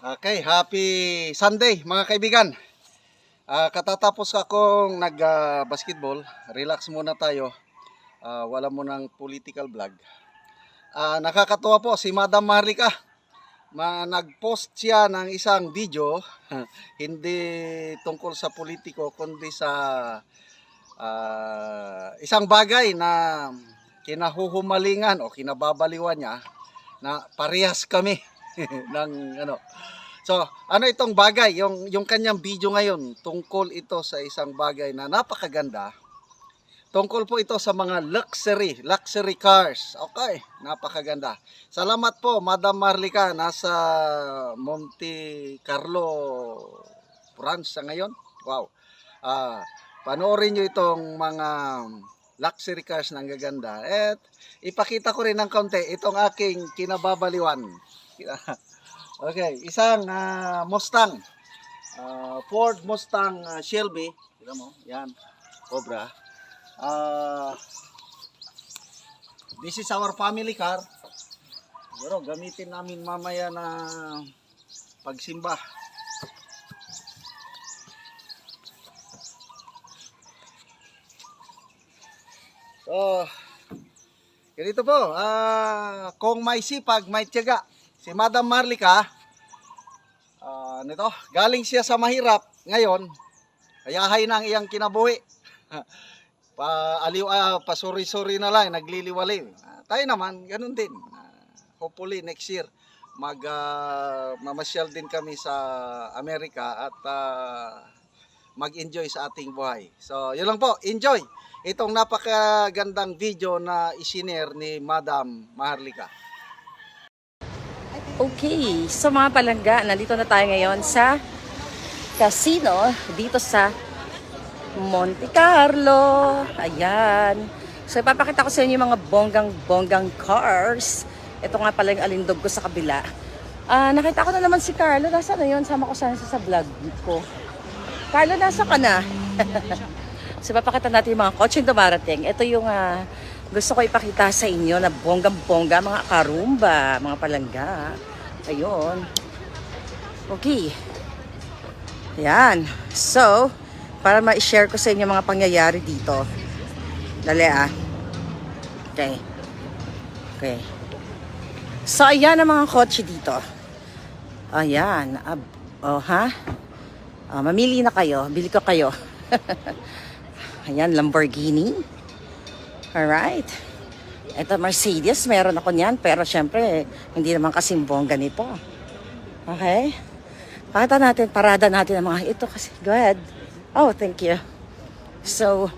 Okay, happy Sunday mga kaibigan. Ah, katatapos akong nag-basketball, relax muna tayo. Ah, wala mo ng political vlog. Ah, nakakatuwa po si Madam Marlica. Ma nag-post siya ng isang video hindi tungkol sa politiko kundi sa ah, isang bagay na kinahuhumalingan o kinababaliwan niya na parehas kami ng ano So, ano itong bagay, yung, yung kanyang video ngayon, tungkol ito sa isang bagay na napakaganda. Tungkol po ito sa mga luxury, luxury cars. Okay, napakaganda. Salamat po, Madam Marlica, nasa Monte Carlo, France sa ngayon. Wow. Ah, panoorin nyo itong mga luxury cars ang gaganda. At ipakita ko rin ng kaunti itong aking kinababaliwan. Okay, isang ah, Mustang. Ah, Ford Mustang ah, Shelby. Tignan mo, yan. Cobra. Ah, this is our family car. Pero gamitin namin mamaya na pagsimba. So, ganito po. Ah, kung may sipag, may tiyaga. Si Madam Marlica, ah, nito, galing siya sa mahirap ngayon, kayahay na ang iyang kinabuhi. pa aliw ah, pasuri-suri na lang, nagliliwaliw. Ah, tayo naman, ganun din. Ah, hopefully next year mag ah, mamasyal din kami sa Amerika at ah, mag-enjoy sa ating buhay. So, yun lang po, enjoy itong napakagandang video na isinare ni Madam Maharlika. Okay, so mga palangga, nandito na tayo ngayon sa casino dito sa Monte Carlo. Ayan. So ipapakita ko sa inyo yung mga bonggang-bonggang cars. Ito nga pala yung alindog ko sa kabila. Ah, nakita ko na naman si Carlo. Nasaan na yun? Sama ko sana sa vlog ko. Carlo, nasa ka na? so ipapakita natin yung mga kotse dumarating. Ito yung ah, gusto ko ipakita sa inyo na bonggang-bongga, mga karumba, mga palangga. Ayun. Okay. Yan. So, para ma-share ko sa inyo mga pangyayari dito. Dali ah. Okay. Okay. So, ayan ang mga kotse dito. Ayan. Ab oh, ha? Ah, mamili na kayo. Bili ko kayo. ayan, Lamborghini. Alright. Ito Mercedes, meron ako niyan. Pero syempre, hindi naman kasing bongga nito. Okay? Pakita natin, parada natin ang mga ito kasi. Go ahead. Oh, thank you. So,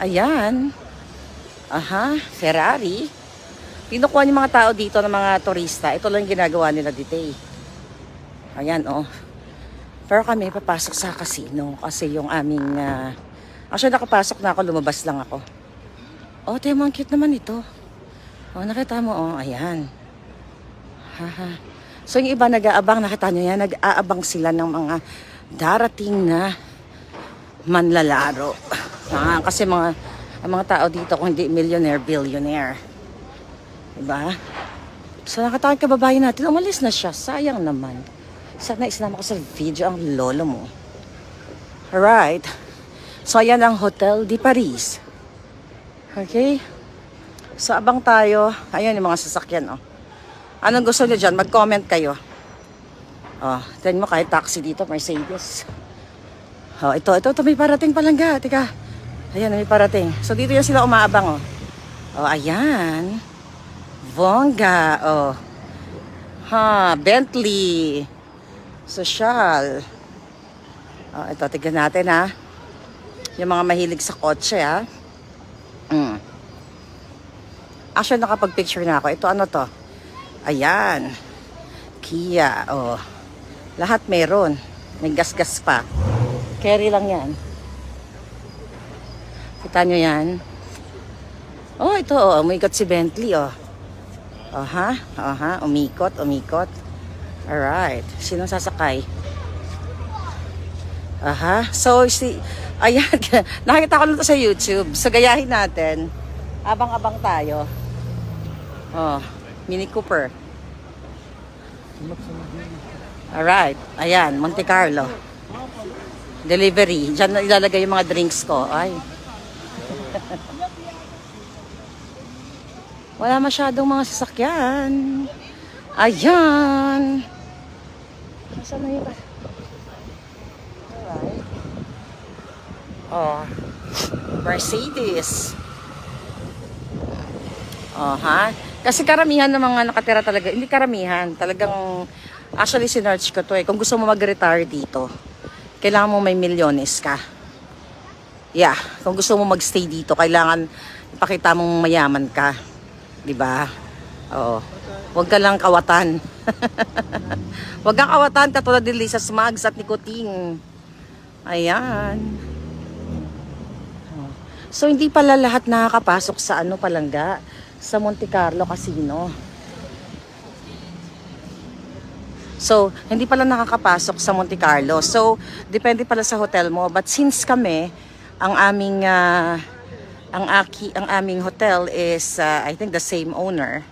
ayan. Aha, Ferrari. Pinukuha yung mga tao dito ng mga turista. Ito lang ginagawa nila dito eh. Ayan, oh. Pero kami papasok sa casino kasi yung aming... ah, actually, nakapasok na ako, lumabas lang ako. Oh, tayo ang cute naman ito. Oh, nakita mo, oh, ayan. Haha. So, yung iba nag-aabang, nakita nyo yan, nag-aabang sila ng mga darating na manlalaro. Ah, kasi mga, ang mga tao dito, kung hindi millionaire, billionaire. Diba? So, nakatawag kababayan natin, umalis na siya. Sayang naman. Sana isama ko sa video ang lolo mo. Alright. So, ayan ang Hotel de Paris. Okay? So, abang tayo. Ayan yung mga sasakyan, oh. Anong gusto niyo dyan? Mag-comment kayo. Oh, tingnan mo kahit taxi dito, Mercedes. Oh, ito, ito, ito, may parating palangga. Tika. Ayan, may parating. So, dito yan sila umaabang, oh. Oh, ayan. Bongga, oh. Ha, Bentley. Social. Oh, ito, tignan natin, ha. Yung mga mahilig sa kotse, ha. Actually, nakapag-picture na ako. Ito, ano to? Ayan. Kia, oh. Lahat meron. May gas-gas pa. Carry lang yan. Kita nyo yan? Oh, ito, oh. Umikot si Bentley, oh. Oh, ha? Oh, ha? Umikot, umikot. Alright. Sino sasakay? Aha. So, si... Ayan. Nakita ko lang to sa YouTube. So, gayahin natin. Abang-abang tayo. Oh, Mini Cooper. Alright. Ayan, Monte Carlo. Delivery. Diyan ilalagay yung mga drinks ko. Ay. Wala masyadong mga sasakyan. Ayan. Nasaan na yun? Alright. Oh. Mercedes. Oh, ha? Kasi karamihan ng mga nakatira talaga, hindi karamihan, talagang, actually sinerch ko to eh, kung gusto mo mag-retire dito, kailangan mo may milyones ka. Yeah, kung gusto mo magstay dito, kailangan ipakita mong mayaman ka. 'Di ba? Oo. Huwag ka lang kawatan. Huwag kang kawatan katulad ni Lisa Smugs at Nicoting. Ayan. So, hindi pala lahat nakakapasok sa ano palangga, sa Monte Carlo Casino. So, hindi pala nakakapasok sa Monte Carlo. So, depende pala sa hotel mo. But since kami, ang aming ah, ang aki ang aming hotel is ah, I think the same owner,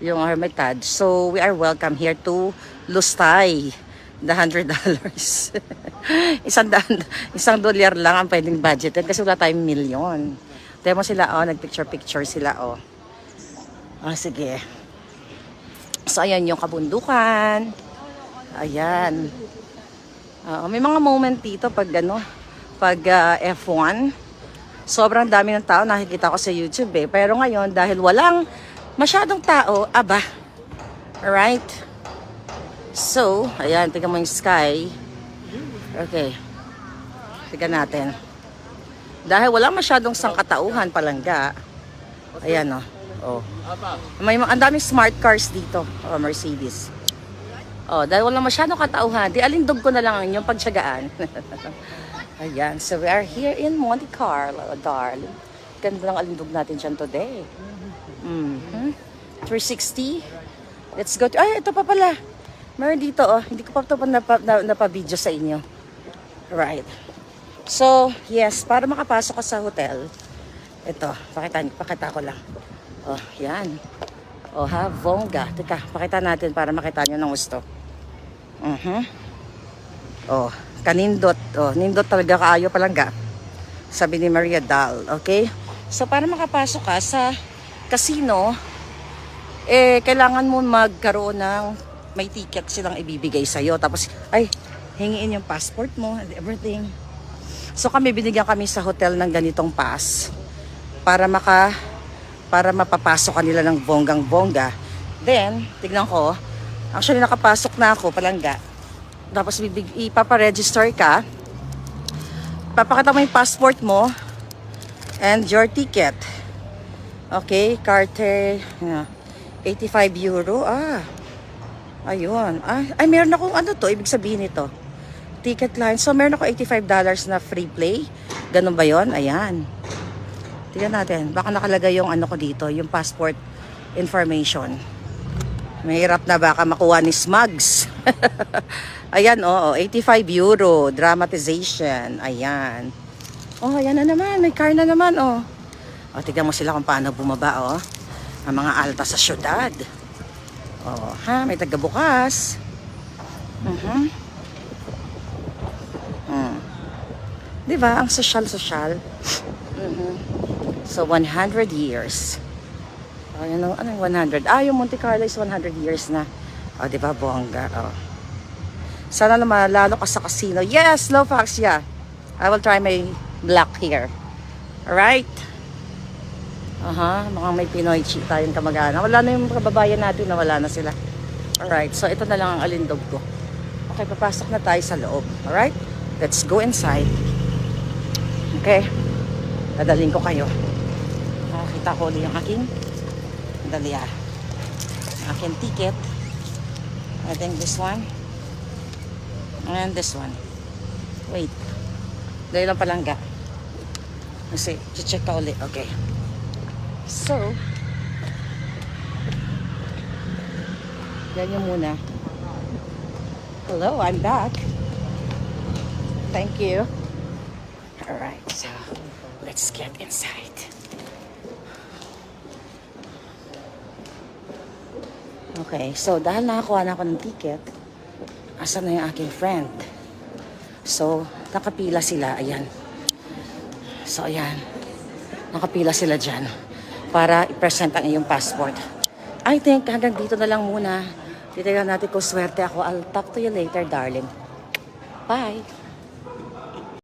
yung Hermitage. So, we are welcome here to Lustay. The hundred dollars. isang isang dolyar lang ang pwedeng budget kasi wala tayong milyon. Tignan mo sila, oh, nagpicture-picture sila, oh. Ah, sige. So, ayan yung kabundukan. Ayan. Ah, may mga moment dito pag ano, pag ah, F1. Sobrang dami ng tao nakikita ko sa YouTube eh. Pero ngayon, dahil walang masyadong tao, aba. Alright? So, ayan, tingnan mo yung sky. Okay. Tingnan natin. Dahil wala masyadong sangkatauhan palangga. Ayan oh. Oh. May ang daming smart cars dito. Oh, Mercedes. Oh, dahil wala masyadong katauhan, di alindog ko na lang ang inyong pagtsagaan. Ayan, so we are here in Monte Carlo, darling. Ganda ng alindog natin dyan today. Mhm. 360. Let's go to... Ay, ito pa pala. Meron dito, oh. Hindi ko pa ito pa napa, na, napabideo sa inyo. Right. So, yes, para makapasok ka sa hotel, ito, pakita, pakita ko lang. Oh, yan. Oh, ha, bongga. Teka, pakita natin para makita nyo ng gusto. Mhm. Oh, kanindot. Oh, nindot talaga kaayo palangga. Sabi ni Maria Dal, okay? So, para makapasok ka sa casino, eh, kailangan mo magkaroon ng may ticket silang ibibigay sa'yo. Tapos, ay, hingiin yung passport mo and everything. So, kami, binigyan kami sa hotel ng ganitong pass para maka para mapapasok kanila ng bonggang-bongga. Then, tignan ko, actually nakapasok na ako, palangga. Tapos bibig, ipaparegister ka. Papakita mo yung passport mo and your ticket. Okay, Carter, yeah, 85 euro. Ah, ayun. Ah, ay, meron akong ano to, ibig sabihin ito. Ticket line. So, meron ako 85 dollars na free play. Ganun ba yon? Ayan. Tingnan natin. Baka nakalagay yung ano ko dito, yung passport information. Mahirap na baka makuha ni Smugs. ayan, oo. 85 euro. Dramatization. Ayan. Oh, ayan na naman. May car na naman, oh. O, tignan mo sila kung paano bumaba, oh. Ang mga alta sa syudad. Oh, ha? May tagabukas. Mhm. Mm. Di ba? Ang social-social. Mhm. So, 100 years. Oh, ano yung 100? Ah, yung Monte Carlo is 100 years na. O, di ba, bongga? Oh. Sana naman, lalo ka sa casino. Yes, Lofax, yeah. I will try my luck here. Alright? Aha, mga may Pinoy chi tayong kamag-anak. Wala na yung kababayan natin na wala na sila. Alright, so ito na lang ang alindog ko. Okay, papasok na tayo sa loob. Alright? Let's go inside. Okay? Dadaling ko kayo. Ulit yung aking dali ah. Aking ticket. I think this one. And this one. Wait. Dahil lang palangga. Kasi, check ka ulit. Okay. So, yan yung muna. Hello, I'm back. Thank you. Alright, so let's get inside. Okay, so dahil nakakuha na ako ng ticket, asan na yung aking friend? So, nakapila sila, ayan. So, ayan. Nakapila sila dyan para i-present ang iyong passport. I think hanggang dito na lang muna. Titignan natin kung swerte ako. I'll talk to you later, darling. Bye!